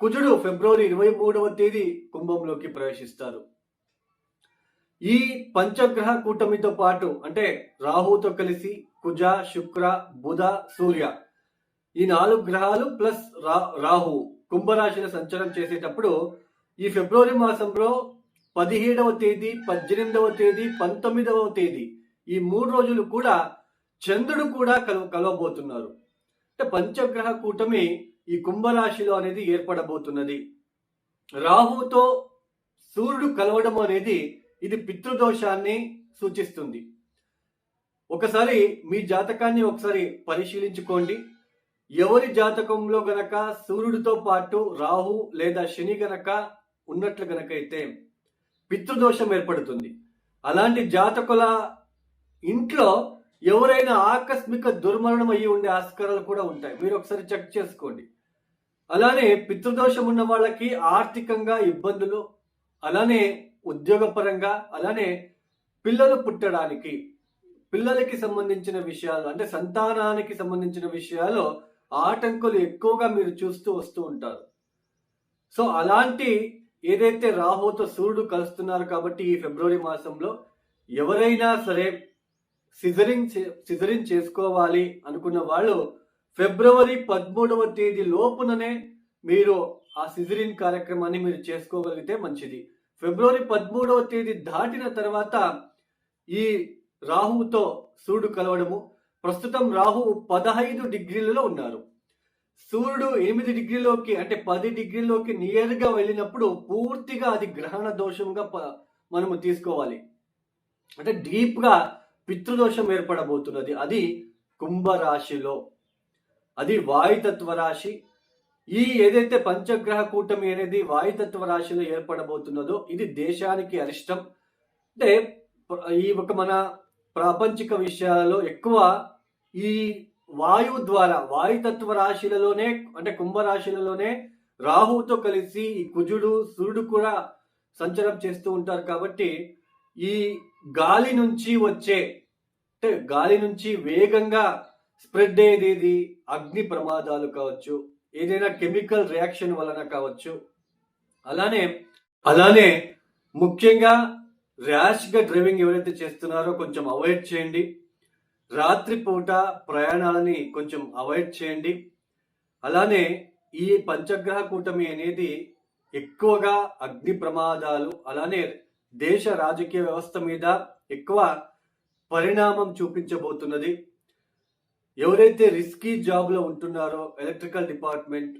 కుజుడు ఫిబ్రవరి ఇరవై మూడవ తేదీ కుంభంలోకి ప్రవేశిస్తారు ఈ పంచగ్రహ కూటమితో పాటు అంటే రాహుతో కలిసి కుజ శుక్ర బుధ సూర్య ఈ నాలుగు గ్రహాలు ప్లస్ రా రాహు కుంభరాశిలో సంచారం చేసేటప్పుడు ఈ ఫిబ్రవరి మాసంలో పదిహేడవ తేదీ పద్దెనిమిదవ తేదీ పంతొమ్మిదవ తేదీ ఈ మూడు రోజులు కూడా చంద్రుడు కూడా కలవ కలవబోతున్నారు. అంటే పంచగ్రహ కూటమి ఈ కుంభరాశిలో అనేది ఏర్పడబోతున్నది. రాహుతో సూర్యుడు కలవడం అనేది ఇది పితృదోషాన్ని సూచిస్తుంది. ఒకసారి మీ జాతకాన్ని ఒకసారి పరిశీలించుకోండి. ఎవరి జాతకంలో గనక సూర్యుడితో పాటు రాహు లేదా శని గనక ఉన్నట్లు గనకైతే పితృదోషం ఏర్పడుతుంది. అలాంటి జాతకుల ఇంట్లో ఎవరైనా ఆకస్మిక దుర్మరణం అయ్యి ఉండే ఆస్కారాలు కూడా ఉంటాయి. మీరు ఒకసారి చెక్ చేసుకోండి. అలానే పితృదోషం ఉన్న వాళ్ళకి ఆర్థికంగా ఇబ్బందులు అలానే ఉద్యోగపరంగా అలానే పిల్లలు పుట్టడానికి పిల్లలకి సంబంధించిన విషయాలు అంటే సంతానానికి సంబంధించిన విషయాలు ఆటంకులు ఎక్కువగా మీరు చూస్తూ వస్తూ ఉంటారు. సో అలాంటి ఏదైతే రాహుతో సూర్యుడు కలుస్తున్నారు కాబట్టి ఈ ఫిబ్రవరి మాసంలో ఎవరైనా సరే సిజరింగ్ సిజరింగ్ చేసుకోవాలి అనుకున్న వాళ్ళు ఫిబ్రవరి పదమూడవ తేదీ లోపుననే మీరు ఆ సిజరిన్ కార్యక్రమాన్ని మీరు చేసుకోగలిగితే మంచిది. ఫిబ్రవరి పదమూడవ తేదీ దాటిన తర్వాత ఈ రాహువుతో సూర్యుడు కలవడము ప్రస్తుతం రాహు పదహైదు డిగ్రీలలో ఉన్నారు. సూర్యుడు ఎనిమిది డిగ్రీలోకి అంటే పది డిగ్రీలోకి నియర్గా వెళ్ళినప్పుడు పూర్తిగా అది గ్రహణ దోషంగా ప- మనము తీసుకోవాలి. అంటే డీప్గా పితృదోషం ఏర్పడబోతున్నది. అది కుంభరాశిలో అది వాయుతత్వ రాశి. ఈ ఏదైతే పంచగ్రహ కూటమి అనేది వాయుతత్వ రాశిలో ఏర్పడబోతున్నదో ఇది దేశానికి అరిష్టం. అంటే ఈ ఒక మన ప్రాపంచిక విషయాలలో ఎక్కువ ఈ వాయువు ద్వారా వాయుతత్వ రాశిలలోనే అంటే కుంభరాశిలలోనే రాహువుతో కలిసి ఈ కుజుడు సూర్యుడు కూడా సంచారం చేస్తూ ఉంటారు కాబట్టి ఈ గాలి నుంచి వచ్చే అంటే గాలి నుంచి వేగంగా స్ప్రెడ్ అయ్యేది అగ్ని ప్రమాదాలు కావచ్చు ఏదైనా కెమికల్ రియాక్షన్ వలన కావచ్చు. అలానే అలానే ముఖ్యంగా ర్యాష్గా డ్రైవింగ్ ఎవరైతే చేస్తున్నారో కొంచెం అవాయిడ్ చేయండి. రాత్రిపూట ప్రయాణాలని కొంచెం అవాయిడ్ చేయండి. అలానే ఈ పంచగ్రహ కూటమి అనేది ఎక్కువగా అగ్ని ప్రమాదాలు అలానే దేశ రాజకీయ వ్యవస్థ మీద ఎక్కువ పరిణామం చూపించబోతున్నది. ఎవరైతే రిస్కీ జాబ్లో ఉంటున్నారో ఎలక్ట్రికల్ డిపార్ట్మెంట్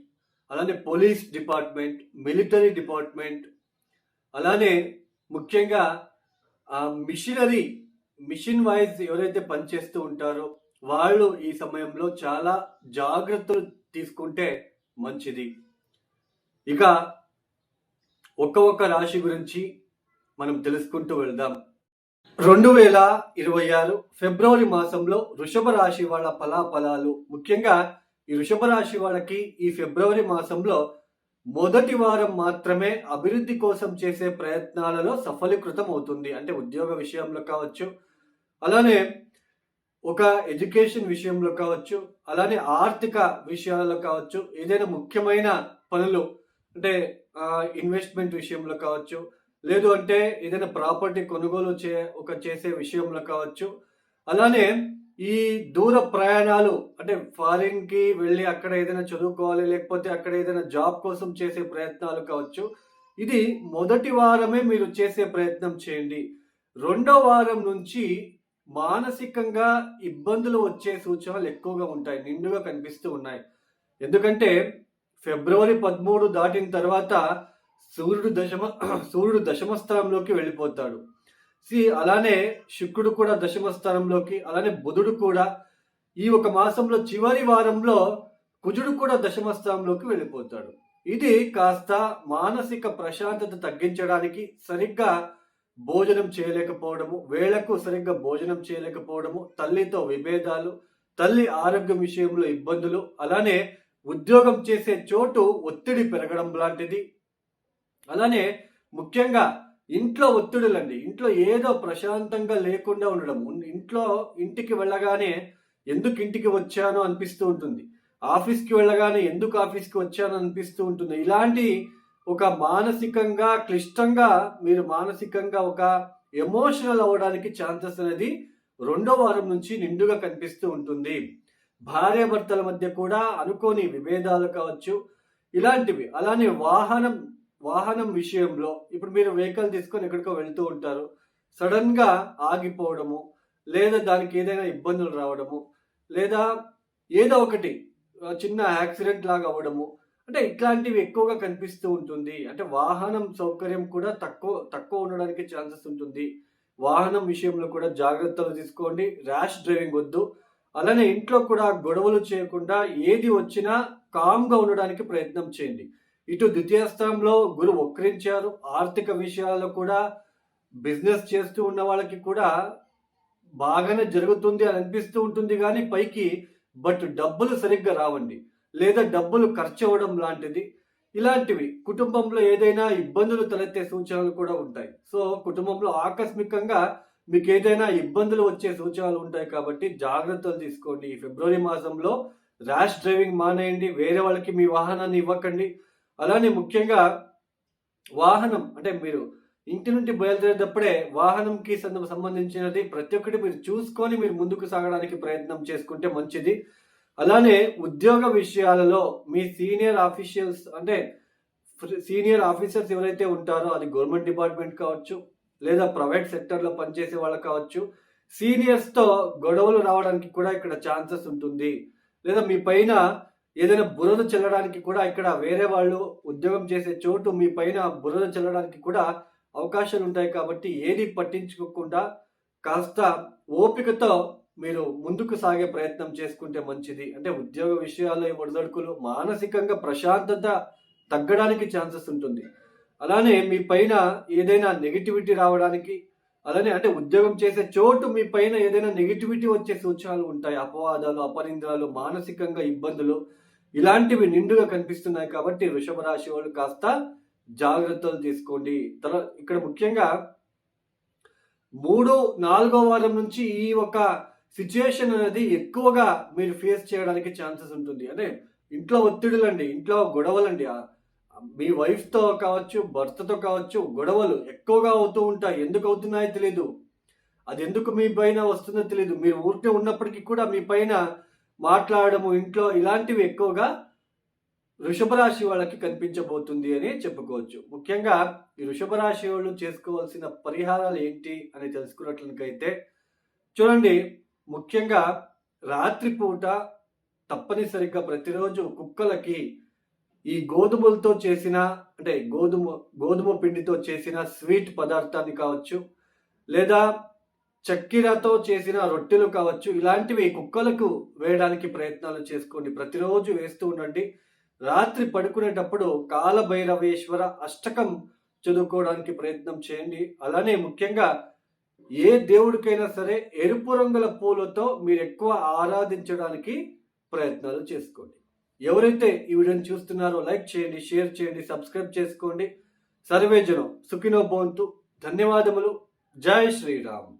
అలానే పోలీస్ డిపార్ట్మెంట్ మిలిటరీ డిపార్ట్మెంట్ అలానే ముఖ్యంగా ఆ మిషనరీ మిషన్ వైజ్ ఎవరైతే పనిచేస్తూ ఉంటారో వాళ్ళు ఈ సమయంలో చాలా జాగ్రత్తలు తీసుకుంటే మంచిది. ఇక ఒక్క ఒక్క రాశి గురించి మనం తెలుసుకుంటూ వెళ్దాం. రెండు వేల ఇరవై ఆరు ఫిబ్రవరి మాసంలో వృషభ రాశి వాళ్ళ ఫలాఫలాలు. ముఖ్యంగా ఈ వృషభ రాశి వాళ్ళకి ఈ ఫిబ్రవరి మాసంలో మొదటి వారం మాత్రమే అభివృద్ధి కోసం చేసే ప్రయత్నాలలో సఫలీకృతం అవుతుంది. అంటే ఉద్యోగ విషయంలో కావచ్చు అలానే ఒక ఎడ్యుకేషన్ విషయంలో కావచ్చు అలానే ఆర్థిక విషయాలలో కావచ్చు ఏదైనా ముఖ్యమైన పనులు అంటే ఇన్వెస్ట్మెంట్ విషయంలో కావచ్చు లేదు అంటే ఏదైనా ప్రాపర్టీ కొనుగోలు చే ఒక చేసే విషయంలో కావచ్చు. అలానే ఈ దూర ప్రయాణాలు అంటే ఫారిన్కి వెళ్ళి అక్కడ ఏదైనా చదువుకోవాలి లేకపోతే అక్కడ ఏదైనా జాబ్ కోసం చేసే ప్రయత్నాలు కావచ్చు. ఇది మొదటి వారమే మీరు చేసే ప్రయత్నం చేయండి. రెండో వారం నుంచి మానసికంగా ఇబ్బందులు వచ్చే సూచనలు ఎక్కువగా ఉంటాయి నిండుగా కనిపిస్తూ ఉన్నాయి. ఎందుకంటే ఫిబ్రవరి పదమూడు దాటిన తర్వాత సూర్యుడు దశమ సూర్యుడు దశమ స్థానంలోకి వెళ్ళిపోతాడు. సి అలానే శుక్రుడు కూడా దశమ స్థానంలోకి అలానే బుధుడు కూడా ఈ ఒక మాసంలో చివరి వారంలో కుజుడు కూడా దశమ స్థానంలోకి వెళ్ళిపోతాడు. ఇది కాస్త మానసిక ప్రశాంతత తగ్గించడానికి సరిగ్గా భోజనం చేయలేకపోవడము వేళకు సరిగ్గా భోజనం చేయలేకపోవడము తల్లితో విభేదాలు తల్లి ఆరోగ్యం విషయంలో ఇబ్బందులు అలానే ఉద్యోగం చేసే చోటు ఒత్తిడి పెరగడం లాంటిది అలానే ముఖ్యంగా ఇంట్లో ఒత్తిడులండి. ఇంట్లో ఏదో ప్రశాంతంగా లేకుండా ఉండడం. ఇంట్లో ఇంటికి వెళ్ళగానే ఎందుకు ఇంటికి వచ్చానో అనిపిస్తూ ఉంటుంది. ఆఫీస్కి వెళ్ళగానే ఎందుకు ఆఫీస్కి వచ్చానో అనిపిస్తూ ఉంటుంది. ఇలాంటి ఒక మానసికంగా క్లిష్టంగా మీరు మానసికంగా ఒక ఎమోషనల్ అవ్వడానికి ఛాన్సెస్ అనేది రెండో వారం నుంచి నిండుగా కనిపిస్తూ ఉంటుంది. భార్యాభర్తల మధ్య కూడా అనుకోని విభేదాలు కావచ్చు. ఇలాంటివి. అలానే వాహనం వాహనం విషయంలో ఇప్పుడు మీరు వెహికల్ తీసుకొని ఎక్కడికో వెళ్తూ ఉంటారు. సడన్గా ఆగిపోవడము లేదా దానికి ఏదైనా ఇబ్బందులు రావడము లేదా ఏదో ఒకటి చిన్న యాక్సిడెంట్ లాగా అవ్వడము అంటే ఇట్లాంటివి ఎక్కువగా కనిపిస్తూ ఉంటుంది. అంటే వాహనం సౌకర్యం కూడా తక్కువ తక్కువ ఉండడానికి ఛాన్సెస్ ఉంటుంది. వాహనం విషయంలో కూడా జాగ్రత్తలు తీసుకోండి. ర్యాష్ డ్రైవింగ్ వద్దు. అలానే ఇంట్లో కూడా గొడవలు చేయకుండా ఏది వచ్చినా కామ్గా ఉండడానికి ప్రయత్నం చేయండి. ఇటు ద్వితీయ స్థానంలో గురు వక్రించారు. ఆర్థిక విషయాల్లో కూడా బిజినెస్ చేస్తూ ఉన్న వాళ్ళకి కూడా బాగానే జరుగుతుంది అని అనిపిస్తూ ఉంటుంది కానీ పైకి బట్ డబ్బులు సరిగ్గా రావండి. లేదా డబ్బులు ఖర్చు అవ్వడం లాంటిది. ఇలాంటివి కుటుంబంలో ఏదైనా ఇబ్బందులు తలెత్తే సూచనలు కూడా ఉంటాయి. సో కుటుంబంలో ఆకస్మికంగా మీకు ఏదైనా ఇబ్బందులు వచ్చే సూచనలు ఉంటాయి కాబట్టి జాగ్రత్తలు తీసుకోండి. ఈ ఫిబ్రవరి మాసంలో ర్యాష్ డ్రైవింగ్ మానేయండి. వేరే వాళ్ళకి మీ వాహనాన్ని ఇవ్వకండి. అలానే ముఖ్యంగా వాహనం అంటే మీరు ఇంటి నుండి బయలుదేరేటప్పుడే వాహనంకి సంబంధించినది ప్రతి ఒక్కటి మీరు చూసుకొని మీరు ముందుకు సాగడానికి ప్రయత్నం చేసుకుంటే మంచిది. అలానే ఉద్యోగ విషయాలలో మీ సీనియర్ ఆఫీషియల్స్ అంటే సీనియర్ ఆఫీసర్స్ ఎవరైతే ఉంటారో అది గవర్నమెంట్ డిపార్ట్మెంట్ కావచ్చు లేదా ప్రైవేట్ సెక్టర్లో పనిచేసే వాళ్ళు కావచ్చు సీనియర్స్తో గొడవలు రావడానికి కూడా ఇక్కడ ఛాన్సెస్ ఉంటుంది. లేదా మీ పైన ఏదైనా బురద చల్లడానికి కూడా ఇక్కడ వేరే వాళ్ళు ఉద్యోగం చేసే చోటు మీ పైన బురద చల్లడానికి కూడా అవకాశాలు ఉంటాయి కాబట్టి ఏది పట్టించుకోకుండా కాస్త ఓపికతో మీరు ముందుకు సాగే ప్రయత్నం చేసుకుంటే మంచిది. అంటే ఉద్యోగ విషయాల్లో ఒడిదడుకులు మానసికంగా ప్రశాంతత తగ్గడానికి ఛాన్సెస్ ఉంటుంది. అలానే మీ పైన ఏదైనా నెగిటివిటీ రావడానికి అలానే అంటే ఉద్యోగం చేసే చోటు మీ పైన ఏదైనా నెగిటివిటీ వచ్చే సూచనలు ఉంటాయి. అపవాదాలు అపనిందాలు మానసికంగా ఇబ్బందులు ఇలాంటివి నిండుగా కనిపిస్తున్నాయి కాబట్టి వృషభ రాశి వాళ్ళు కాస్త జాగ్రత్తలు తీసుకోండి. తర్వాత ఇక్కడ ముఖ్యంగా మూడు నాలుగో వారం నుంచి ఈ ఒక సిచ్యుయేషన్ అనేది ఎక్కువగా మీరు ఫేస్ చేయడానికి ఛాన్సెస్ ఉంటుంది. అంటే ఇంట్లో ఒత్తిడులండి ఇంట్లో గొడవలండి. మీ వైఫ్తో కావచ్చు భర్తతో కావచ్చు గొడవలు ఎక్కువగా అవుతూ ఉంటాయి. ఎందుకు అవుతున్నాయో తెలియదు అది ఎందుకు మీ పైన వస్తుందో తెలియదు మీరు ఊరికే ఉన్నప్పటికీ కూడా మీ పైన మాట్లాడము ఇంట్లో ఇలాంటివి ఎక్కువగా వృషభ రాశి వాళ్ళకి కనిపించబోతుంది అని చెప్పుకోవచ్చు. ముఖ్యంగా ఈ వృషభ రాశి వాళ్ళు చేసుకోవాల్సిన పరిహారాలు ఏంటి అని తెలుసుకున్నట్లయితే చూడండి ముఖ్యంగా రాత్రిపూట తప్పనిసరిగా ప్రతిరోజు కుక్కలకి ఈ గోధుమలతో చేసిన అంటే గోధుమ గోధుమ పిండితో చేసిన స్వీట్ పదార్థాన్ని కావచ్చు లేదా చక్కెరతో చేసిన రొట్టెలు కావచ్చు ఇలాంటివి కుక్కలకు వేయడానికి ప్రయత్నాలు చేసుకోండి. ప్రతిరోజు వేస్తూ ఉండండి. రాత్రి పడుకునేటప్పుడు కాలభైరవేశ్వర అష్టకం చదువుకోవడానికి ప్రయత్నం చేయండి. అలానే ముఖ్యంగా ఏ దేవుడికైనా సరే ఎరుపు రంగుల పూలతో మీరు ఎక్కువ ఆరాధించడానికి ప్రయత్నాలు చేసుకోండి. ఎవరైతే ఈ వీడియోని చూస్తున్నారో లైక్ చేయండి షేర్ చేయండి సబ్స్క్రైబ్ చేసుకోండి. సర్వేజనం సుఖినో భవంతు. ధన్యవాదములు. జై శ్రీరామ్.